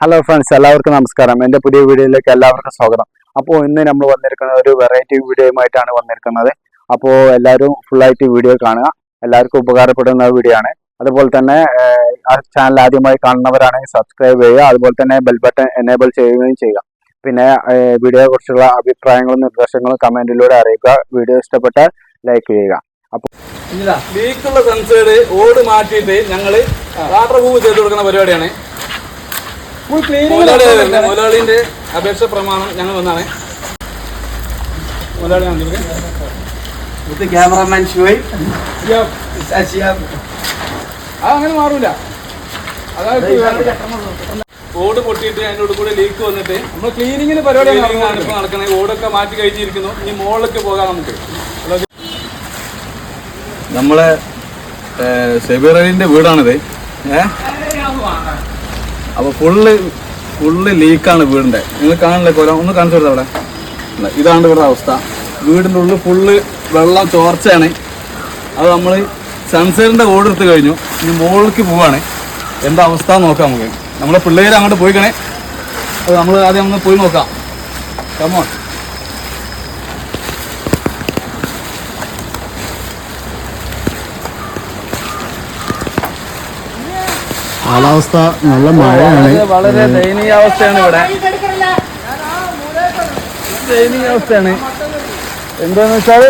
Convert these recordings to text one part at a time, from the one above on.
Hello friends എല്ലാവർക്കും നമസ്കാരം. എന്റെ പുതിയ വീഡിയോയിലേക്ക് എല്ലാവർക്കും സ്വാഗതം. അപ്പോൾ ഇന്ന് നമ്മൾ വന്നിരിക്കുന്നത് ഒരു വെറൈറ്റി വീഡിയോയുമായിട്ടാണ് വന്നിരിക്കുന്നത്. അപ്പോൾ എല്ലാവരും ഫുള്ളായിട്ട് വീഡിയോ കാണുക. എല്ലാവർക്കും ഉപകാരപ്പെടുന്ന വീഡിയോ ആണ് അതുപോലെ തന്നെ ആ ചാനൽ ആദ്യമായി കാണുന്നവരാണെങ്കിൽ സബ്സ്ക്രൈബ് ചെയ്യുക. അതുപോലെ തന്നെ ബെൽ ബട്ടൺ എനേബിൾ ചെയ്യുകയും ചെയ്യുക. പിന്നെ ഏഹ്, വീഡിയോയെ കുറിച്ചുള്ള അഭിപ്രായങ്ങളും നിർദ്ദേശങ്ങളും കമന്റിലൂടെ അറിയിക്കുക. വീഡിയോ ഇഷ്ടപ്പെട്ടാൽ ലൈക്ക് ചെയ്യുക. ലീക്കുള്ള സെൻസേഡ് ഓട് മാറ്റിയിട്ട് ഞങ്ങൾ വാട്ടർ പ്രൂഫ് ചെയ്ത് കൊടുക്കുന്ന പരിപാടിയാണ്. മുതലാളി വരുന്നത് മുതലാളിന്റെ അപേക്ഷ പ്രമാണം ഞങ്ങൾ വന്നാണ്. മുതലാളി cameraman Shoaib. Ashiyab. അത് അങ്ങനെ മാറൂല. അതായത് ഓട് പൊട്ടിയിട്ട് അതിന്റെ ഉള്ളിൽ കൂടെ ലീക്ക് വന്നിട്ട് നമ്മൾ ക്ലീനിങ്ങിന് പരിപാടിയാണ് ഇപ്പോൾ നടക്കുന്നത് ഓടൊക്കെ മാറ്റി കഴിഞ്ഞിരിക്കുന്നു. ഇനി മോളിലൊക്കെ പോകാം നമുക്ക്. നമ്മളെ സെബിറലിന്റെ വീടാണിത്. ഏ? അപ്പൊ ഫുള്ള് ഫുള്ള് ലീക്കാണ് വീടിന്റെ. നിങ്ങൾ കാണില്ലേ കൊല? ഒന്ന് കാണിച്ചു കൊടുത്ത അവിടെ? ഇതാണ് ഇവിടെ അവസ്ഥ. വീടിന്റെ ഉള്ളിൽ ഫുള്ള് വെള്ളം ചോർച്ചയാണ്. അത് നമ്മൾ സൺസൈഡിന്റെ ഓട് എടുത്ത് കഴിഞ്ഞു. ഇനി മുകളിലേക്ക് പോവാണ്. എന്താ അവസ്ഥ നോക്കാം നമുക്ക്. നമ്മളെ പിള്ളേർ അങ്ങോട്ട് പോയിക്കണേ. അത് നമ്മൾ ആദ്യം ഒന്ന് പോയി നോക്കാം. കമോൺ കാലാവസ്ഥ നല്ല മഴയാണ്. വളരെ ദയനീയാവസ്ഥയാണ് ഇവിടെ. ദയനീയാവസ്ഥയാണ്. എന്താന്ന് വെച്ചാൽ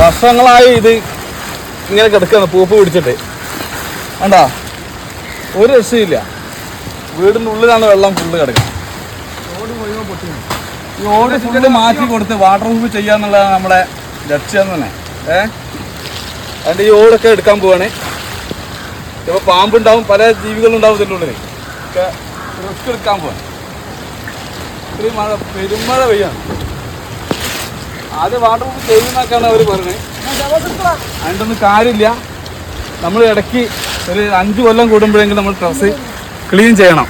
വർഷങ്ങളായി ഇത് ഇങ്ങനെ കിടക്കുന്നു പൂപ്പ് പിടിച്ചിട്ട്. കണ്ടാ? ഒരു രക്ഷയില്ല. വീടിന്റെ ഉള്ളിലാണ് വെള്ളം ഫുള്ള് കിടക്കുന്നത്. ഈ ഓട് ഫുള്ള് മാറ്റി കൊടുത്ത് വാട്ടർ പ്രൂഫ് ചെയ്യാന്നുള്ളതാണ് നമ്മുടെ ലക്ഷ്യം തന്നെ. ഏഹ്? അതിന്റെ ഈ ഓടൊക്കെ എടുക്കാൻ പോവാണ്. ചിലപ്പോൾ പാമ്പുണ്ടാവും പല ജീവികളുണ്ടാവും ഇതിന്റെ ഉള്ളിൽ ഒക്കെ റിസ്ക് എടുക്കാൻ പോകാൻ ഇത്രയും മഴ പെരുമഴ പെയ്യാണ്. ആദ്യം വാട്ടർ പ്രൂഫ് ചെയ്യുന്നൊക്കെയാണ് അവർ പറഞ്ഞത് അതിന്റെ ഒന്നും കാര്യമില്ല. നമ്മൾ ഇടയ്ക്ക് ഒരു അഞ്ച് കൊല്ലം കൂടുമ്പോഴെങ്കിലും നമ്മൾ ഡ്രസ്സ് ക്ലീൻ ചെയ്യണം.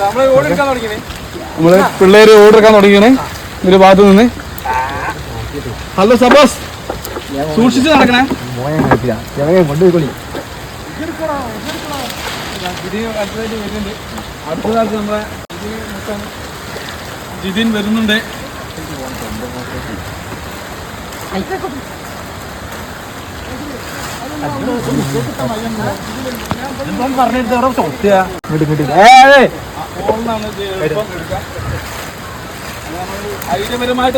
നമ്മൾ ഓടെടുക്കാൻ തുടങ്ങിയേ നമ്മൾ പിള്ളേർ ഓടെടുക്കാൻ തുടങ്ങിയേ ഒരു ഭാഗത്ത് നിന്ന്. ഹലോ സബോസ്. സൂക്ഷിച്ച് നടക്കണേ. അടുത്തതായിട്ട് വരുന്നുണ്ട്. അടുത്തതായിട്ട് നമ്മളെ ജിതിൻ വരുന്നുണ്ട് എടുക്കാം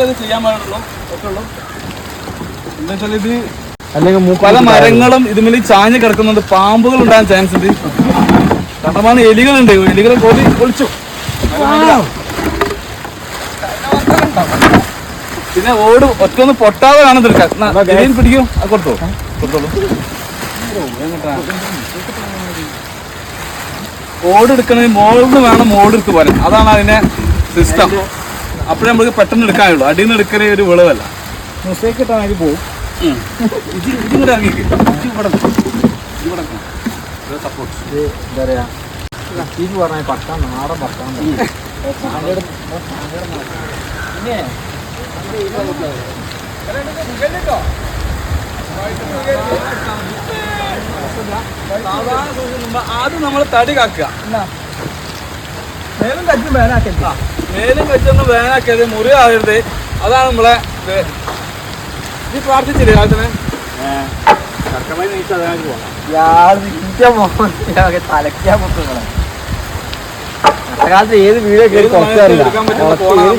അത് ചെയ്യാൻ പാടുള്ളൂ. പറ്റുള്ളൂ എന്താ വെച്ചാൽ ഇത് അല്ലെങ്കിൽ പല മരങ്ങളും ഇതുമേൽ ചാഞ്ഞ് കിടക്കുന്നുണ്ട് പാമ്പുകൾ ഉണ്ടാകാൻ ചാൻസ് ഉണ്ട്. കാരണമാണ് എലികളുണ്ട്. എലികളെ കോടി ഒളിച്ചു പിന്നെ ഓട് ഒറ്റൊന്ന് പൊട്ടാതെ കാണുന്നത് ജലീൻ പിടിക്കും. അത് കൊടുത്തോ. കൊടുത്തോളൂ. ഓട് എടുക്കണമെങ്കിൽ മോളിൽ നിന്ന് വേണം മോളെടുത്ത് എടുത്ത് പോരാൻ. അതാണ് അതിന്റെ സിസ്റ്റം അപ്പോഴേ നമുക്ക് പെട്ടെന്ന് എടുക്കാനുള്ളൂ. അടിയിൽ നിന്ന് എടുക്കണേ ഒരു വിളവല്ല. മിസ്റ്റേക്ക് ഇട്ടാണെങ്കിൽ പോകും. ഇത് ഇതിങ്ങോട്ട് ഇറങ്ങിക്ക് ഇത് ഇവിടെ നിൽക്ക്. ഇത് ഇവിടെ നിൽക്കണം. ഇത് support. ഇത് എന്താ പറയാ? ഇത് പറഞ്ഞ പട്ടാൻ നാടൻ പട്ടാൻ സാധാരണ സൂക്ഷിക്കുമ്പോ ആദ്യം നമ്മൾ തടി കാക്കുക. മേലും കച്ചും വേനാക്കരുത് മേലും കച്ചൊന്നും വേനാക്കരുത് മുറി ആകരുത് അതാണ് നമ്മളെ നീ പ്രാർത്ഥിച്ചില്ലേ പൊട്ടുകളെ കാലത്ത് ഏത് വീഡിയോ കയറി ഏത് കുറച്ചറിയില്ല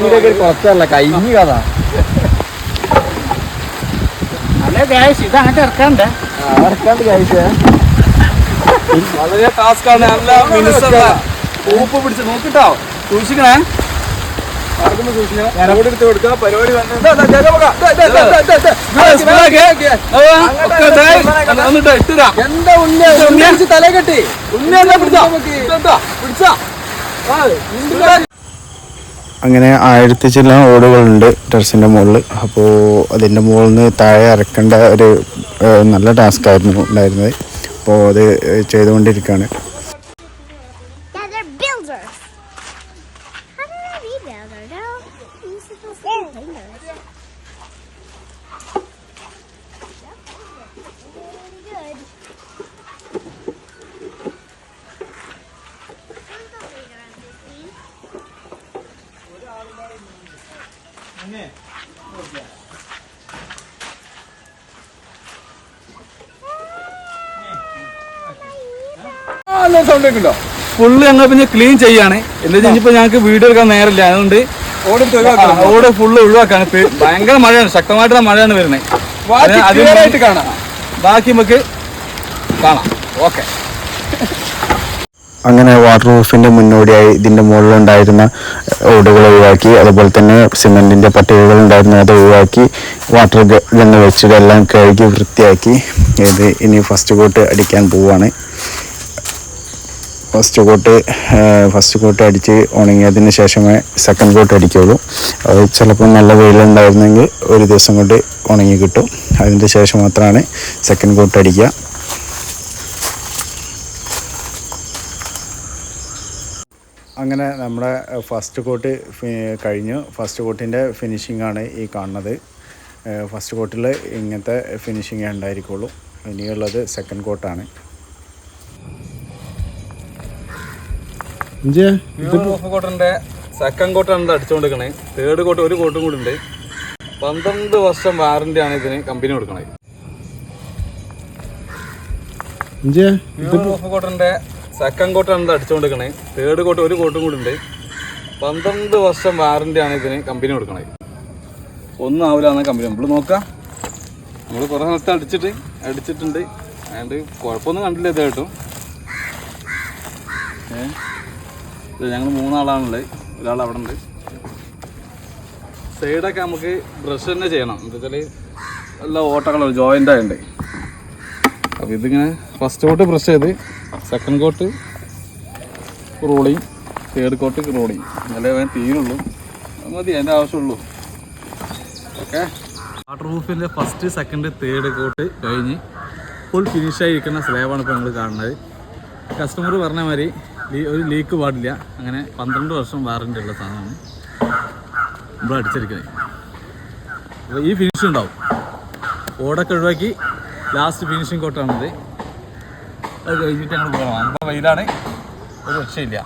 വീഡിയോ കയറി കുറച്ചറിയില്ല കഴിഞ്ഞു കഥ. അല്ലേ ഗായ്സ് ഇത് അങ്ങോട്ട് ഇറക്കണ്ടേ. വളരെ ടാസ്ക് ആണ്. നല്ല ഊപ്പ് പിടിച്ച് നോക്കിട്ടോ. സൂക്ഷിക്കണേ. പരിപാടി എന്താ തലേ കെട്ടി പിടിച്ചോ അങ്ങനെ ആയിരത്തി ചില ഓടുകളുണ്ട് ടെറസിന്റെ മുകളിൽ അപ്പോൾ അതിന്റെ മുകളിൽ നിന്ന് താഴെ ഇറക്കേണ്ട ഒരു നല്ല ടാസ്ക് ആയിരുന്നു ഉണ്ടായിരുന്നത്. അപ്പോൾ അത് ചെയ്തുകൊണ്ടിരിക്കുകയാണ് സൗണ്ട് കേൾക്കുന്നുണ്ടോ ഫുള്ള് ഞങ്ങൾ പിന്നെ ക്ലീൻ ചെയ്യാണ്. എന്താ വെച്ചാൽ ഞങ്ങൾക്ക് വീഡിയോ എടുക്കാൻ നേരമില്ല. അതുകൊണ്ട് ഓട് ഫുള്ള് ഒഴിവാക്കാണ്. ഭയങ്കര മഴയാണ്. ശക്തമായിട്ടുള്ള മഴയാണ് വരുന്നത് കാണാം. ബാക്കി നമുക്ക് കാണാം. ഓക്കെ അങ്ങനെ വാട്ടർ പ്രൂഫിന്റെ മുന്നോടിയായി ഇതിന്റെ മുകളിലുണ്ടായിരുന്ന ഓടുകൾ ഒഴിവാക്കി. അതുപോലെ തന്നെ സിമെന്റിന്റെ പട്ടികകൾ ഉണ്ടായിരുന്നു. അത് ഒഴിവാക്കി വാട്ടർ ഗണ്ണ് വെച്ചിട്ട് എല്ലാം കഴുകി വൃത്തിയാക്കി. ഇത് ഇനി ഫസ്റ്റ് കോട്ട് അടിക്കാൻ പോവാണ്. ഫസ്റ്റ് കോട്ട് ഫസ്റ്റ് കോട്ട് അടിച്ച് ഉണങ്ങിയതിന് ശേഷമേ സെക്കൻഡ് കോട്ട് അടിക്കുകയുള്ളൂ അത് ചിലപ്പോൾ നല്ല വെയിലുണ്ടായിരുന്നെങ്കിൽ ഒരു ദിവസം കൊണ്ട് ഉണങ്ങി കിട്ടും. അതിന്റെ ശേഷം മാത്രമാണ് സെക്കൻഡ് കോട്ട് അടിക്കുക. അങ്ങനെ നമ്മുടെ ഫസ്റ്റ് കോട്ട് കഴിഞ്ഞു. ഫസ്റ്റ് കോട്ടിന്റെ ഫിനിഷിംഗ് ആണ് ഈ കാണുന്നത്. ഫസ്റ്റ് കോട്ടിൽ ഇങ്ങനത്തെ ഫിനിഷിംഗ് ഉണ്ടായിരിക്കുള്ളൂ. ഇനിയുള്ളത് സെക്കൻഡ് കോട്ടാണ് റൂഫ് കോട്ടന്റെ സെക്കൻഡ് കോട്ടാണ് അടിച്ചുകൊണ്ടിരിക്കണേ തേർഡ് കോട്ട് ഒരു കോട്ടും കൂടി ഉണ്ട്. പന്ത്രണ്ട് വർഷം വാറന്റി ആണ് ഇതിന് കമ്പനി കൊടുക്കണേ. റൂഫ് കോട്ടന്റെ സെക്കൻഡ് കോട്ടാണ് അടിച്ചുകൊണ്ടിരിക്കണേ തേർഡ് കോട്ട് ഒരു കോട്ടും കൂടി ഉണ്ട്. പന്ത്രണ്ട് വർഷം വാറന്റി ആണ് ഇതിന് കമ്പനി കൊടുക്കണേ. ഒന്നും ആവില്ല കമ്പനി നമ്മൾ നോക്കാം. നമ്മൾ കുറേ സ്ഥലത്ത് അടിച്ചിട്ട് അടിച്ചിട്ടുണ്ട്. അതുകൊണ്ട് കുഴപ്പമൊന്നും കണ്ടില്ല ഇതായിട്ടും. കേട്ടോ ഏ? ഇത് ഞങ്ങൾ മൂന്നാളാണുള്ളത്. ഒരാൾ അവിടെ ഉണ്ട് സൈഡൊക്കെ നമുക്ക് ബ്രഷ് തന്നെ ചെയ്യണം. എന്താ വെച്ചാൽ നല്ല ഓട്ടകളോ ജോയിന്റ് ആയതുണ്ട് അപ്പോൾ ഇതിങ്ങനെ ഫസ്റ്റ് കോട്ട് ബ്രഷ് ചെയ്ത് second coat rolling third coat rolling നല്ല വേണം തീരുള്ളൂ. മതി അതിന്റെ ആവശ്യമുള്ളൂ. ഓക്കെ? വാട്ടർ പ്രൂഫിന്റെ ഫസ്റ്റ് സെക്കൻഡ് തേർഡ് കോട്ട് കഴിഞ്ഞ് ഫുൾ ഫിനിഷായിരിക്കുന്ന സ്ലാബാണ് ഇപ്പോൾ നമ്മൾ കാണുന്നത്. കസ്റ്റമർ പറഞ്ഞ മാതിരി ഒരു ലീക്ക് പാടില്ല. അങ്ങനെ പന്ത്രണ്ട് വർഷം വാറന്റി ഉള്ള സാധനമാണ്. നമ്മൾ അടിച്ചിരിക്കുന്നത്. അപ്പോൾ ഈ ഫിനിഷ് ഉണ്ടാവും. ഓടൊക്കെ ഒഴിവാക്കി ലാസ്റ്റ് ഫിനിഷിംഗ് കോട്ടാണിത് അത് കഴിഞ്ഞിട്ട് ഞങ്ങൾ പോകണം. അപ്പോൾ വെയിലാണ്. ഒരു രക്ഷയില്ല.